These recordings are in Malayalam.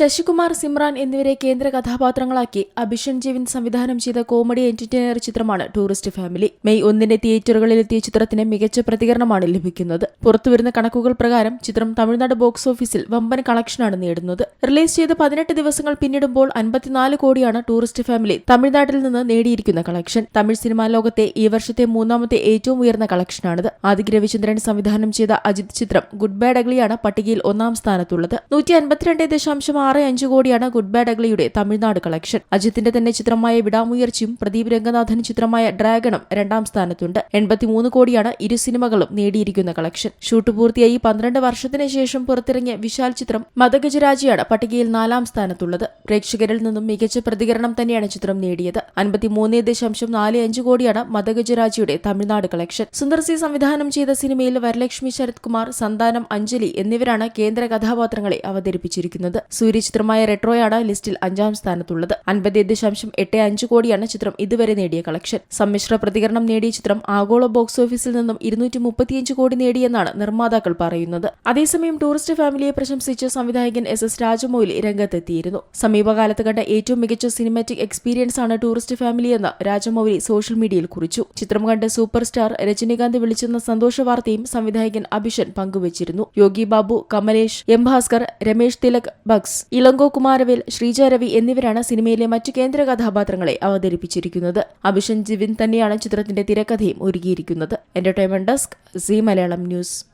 ശശികുമാർ സിമ്രാൻ എന്നിവരെ കേന്ദ്ര കഥാപാത്രങ്ങളാക്കി അഭിഷൻ ജീവൻ സംവിധാനം ചെയ്ത കോമഡി എന്റർടൈനർ ചിത്രമാണ് ടൂറിസ്റ്റ് ഫാമിലി. മെയ് ഒന്നിന്റെ തിയേറ്ററുകളിൽ എത്തിയ ചിത്രത്തിന് മികച്ച പ്രതികരണമാണ് ലഭിക്കുന്നത്. പുറത്തുവരുന്ന കണക്കുകൾ പ്രകാരം ചിത്രം തമിഴ്നാട് ബോക്സ് ഓഫീസിൽ വമ്പൻ കളക്ഷനാണ് നേടുന്നത്. റിലീസ് ചെയ്ത് പതിനെട്ട് ദിവസങ്ങൾ പിന്നിടുമ്പോൾ അൻപത്തിനാല് കോടിയാണ് ടൂറിസ്റ്റ് ഫാമിലി തമിഴ്നാട്ടിൽ നിന്ന് നേടിയിരിക്കുന്ന കളക്ഷൻ. തമിഴ് സിനിമാ ലോകത്തെ ഈ വർഷത്തെ മൂന്നാമത്തെ ഏറ്റവും ഉയർന്ന കളക്ഷനാണിത്. ആദിക് രവിചന്ദ്രൻ സംവിധാനം ചെയ്ത അജിത് ചിത്രം ഗുഡ് ബാഡ് അഗ്ലിയാണ് പട്ടികയിൽ ഒന്നാം സ്ഥാനത്തുള്ളത്. നൂറ്റി അൻപത്തിരണ്ട് ദശാംശം ആറ് അഞ്ച് കോടിയാണ് ഗുഡ് ബാഡ് അഗ്ലിയുടെ തമിഴ്നാട് കളക്ഷൻ. അജിത്തിന്റെ തന്നെ ചിത്രമായ വിടാമുയർച്ചയും പ്രദീപ് രംഗനാഥൻ ചിത്രമായ ഡ്രാഗണും രണ്ടാം സ്ഥാനത്തുണ്ട്. എൺപത്തിമൂന്ന് കോടിയാണ് ഇരു സിനിമകളും നേടിയിരിക്കുന്ന കളക്ഷൻ. ഷൂട്ട് പൂർത്തിയായി പന്ത്രണ്ട് വർഷത്തിന് ശേഷം പുറത്തിറങ്ങിയ വിശാൽ ചിത്രം മതഗജരാജിയാണ് പട്ടികയിൽ നാലാം സ്ഥാനത്തുള്ളത്. പ്രേക്ഷകരിൽ നിന്നും മികച്ച പ്രതികരണം തന്നെയാണ് ചിത്രം നേടിയത്. അൻപത്തിമൂന്ന് ദശാംശം നാല് അഞ്ച് കോടിയാണ് മതഗജരാജിയുടെ തമിഴ്നാട് കളക്ഷൻ. സുന്ദർ സി സംവിധാനം ചെയ്ത സിനിമയിൽ വരലക്ഷ്മി ശരത് കുമാർ സന്താനം അഞ്ജലി എന്നിവരാണ് കേന്ദ്ര കഥാപാത്രങ്ങളെ അവതരിപ്പിച്ചിരിക്കുന്നത്. സൂര്യ ചിത്രമായ റെട്രോയാണ് ലിസ്റ്റിൽ അഞ്ചാം സ്ഥാനത്തുള്ളത്. അൻപത് ദശാംശം എട്ട് അഞ്ച് കോടിയാണ് ചിത്രം ഇതുവരെ നേടിയ കളക്ഷൻ സമ്മിശ്ര പ്രതികരണം നേടിയ ചിത്രം ആഗോള ബോക്സ് ഓഫീസിൽ നിന്നും ഇരുന്നൂറ്റി മുപ്പത്തിയഞ്ച് കോടി നേടിയെന്നാണ് നിർമ്മാതാക്കൾ പറയുന്നത്. അതേസമയം ടൂറിസ്റ്റ് ഫാമിലിയെ പ്രശംസിച്ച് സംവിധായകൻ എസ് എസ് രാജമൗലി രംഗത്തെത്തിയിരുന്നു. സമീപകാലത്ത് കണ്ട ഏറ്റവും മികച്ച സിനിമാറ്റിക് എക്സ്പീരിയൻസ് ആണ് ടൂറിസ്റ്റ് ഫാമിലി എന്ന് രാജമൗലി സോഷ്യൽ മീഡിയയിൽ കുറിച്ചു. ചിത്രം കണ്ട് സൂപ്പർ സ്റ്റാർ രജനീകാന്ത് വിളിച്ചെന്ന സന്തോഷ വാർത്തയും സംവിധായകൻ അഭിഷൻ പങ്കുവച്ചിരുന്നു. യോഗി ബാബു കമലേഷ് എം ഭാസ്കർ രമേശ് തിലക് ബക്സ് ഇളങ്കോ കുമാരവേൽ ശ്രീജ രവി എന്നിവരാണ് സിനിമയിലെ മറ്റു കേന്ദ്ര കഥാപാത്രങ്ങളെ അവതരിപ്പിച്ചിരിക്കുന്നത്. അഭിഷൻ ജിവിൻ തന്നെയാണ് ചിത്രത്തിന്റെ തിരക്കഥയും ഒരുക്കിയിരിക്കുന്നത്. Entertainment desk Zee Malayalam news.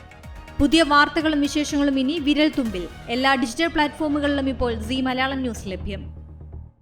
പുതിയ വാർത്തകളും വിശേഷങ്ങളും ഇനി വിരൽ തുമ്പിൽ. എല്ലാ ഡിജിറ്റൽ പ്ലാറ്റ്ഫോമുകളിലും ഇപ്പോൾ സി മലയാളം ന്യൂസ് ലഭ്യം.